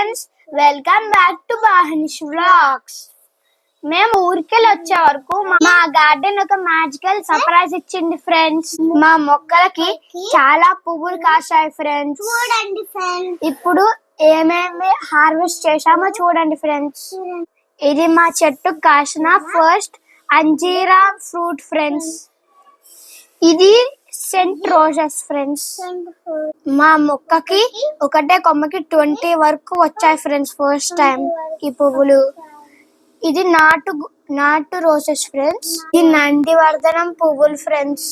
Friends welcome back to Bahanish vlogs మేము ఊరికెళ్ళి వచ్చే వరకు మా- గార్డెన్ ఒక మ్యాజికల్ సర్ప్రైజ్ ఇచ్చింది ఫ్రెండ్స్ మా మొక్కలకి చాలా పువ్వులు కాశాయి ఫ్రెండ్స్ చూడండి ఫ్రెండ్స్ ఇప్పుడు ఏమేమి హార్వెస్ట్ చేశామో చూడండి ఫ్రెండ్స్ ఇది మా చెట్టు కాసిన ఫస్ట్ అంజీరా ఫ్రూట్ ఫ్రెండ్స్ ఇది సెంట్ రోజెస్ ఫ్రెండ్స్ మా మొక్కకి ఒకటే కొమ్మకి ట్వంటీ వరకు వచ్చాయి ఫ్రెండ్స్ ఫస్ట్ టైం ఈ పువ్వులు. ఇది నాటు నాటు రోజెస్ ఫ్రెండ్స్ ఇది నందివర్ధనం పువ్వులు ఫ్రెండ్స్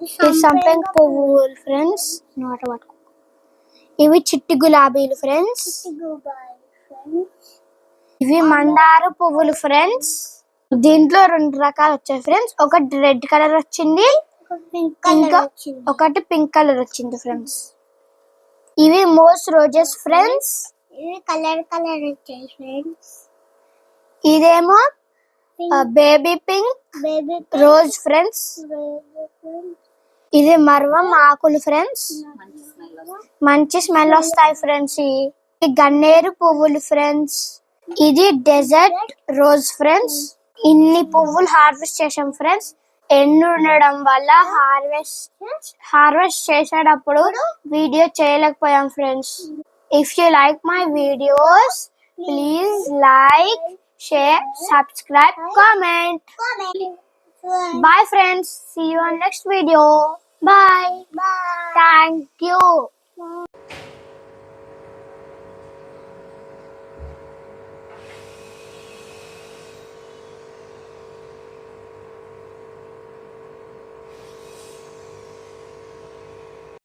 ఇది సంపెంగ పువ్వులు ఫ్రెండ్స్ నోట పట్టుకో. ఇవి చిట్టి గులాబీలు ఫ్రెండ్స్ ఇవి మందార పువ్వులు ఫ్రెండ్స్ దీంట్లో రెండు రకాలు వచ్చాయి ఫ్రెండ్స్. ఒకటి రెడ్ కలర్ వచ్చింది ఇంకా ఒకటి పింక్ కలర్ వచ్చింది ఫ్రెండ్స్. ఇవి మోస్ట్ రోజెస్ ఫ్రెండ్స్. ఇవి కలర్ కలర్ వచ్చాయి ఫ్రెండ్స్. ఇదేమో baby pink baby rose friends. ఇది మర్వం ఆకులు ఫ్రెండ్స్. మంచి స్మెల్ వస్తాయి ఫ్రెండ్స్ ఈ గన్నేరు పువ్వులు ఫ్రెండ్స్. ఇది డెజర్ట్ రోజ్ ఫ్రెండ్స్. ఇన్ని పువ్వులు హార్వెస్ట్ చేసాం ఫ్రెండ్స్ ఎండు ఉండడం వల్ల హార్వెస్ట్ హార్వెస్ట్ చేసేటప్పుడు వీడియో చేయలేకపోయాం friends if you like my videos please like share subscribe comment. See you on next video. Bye. Bye. Thank you.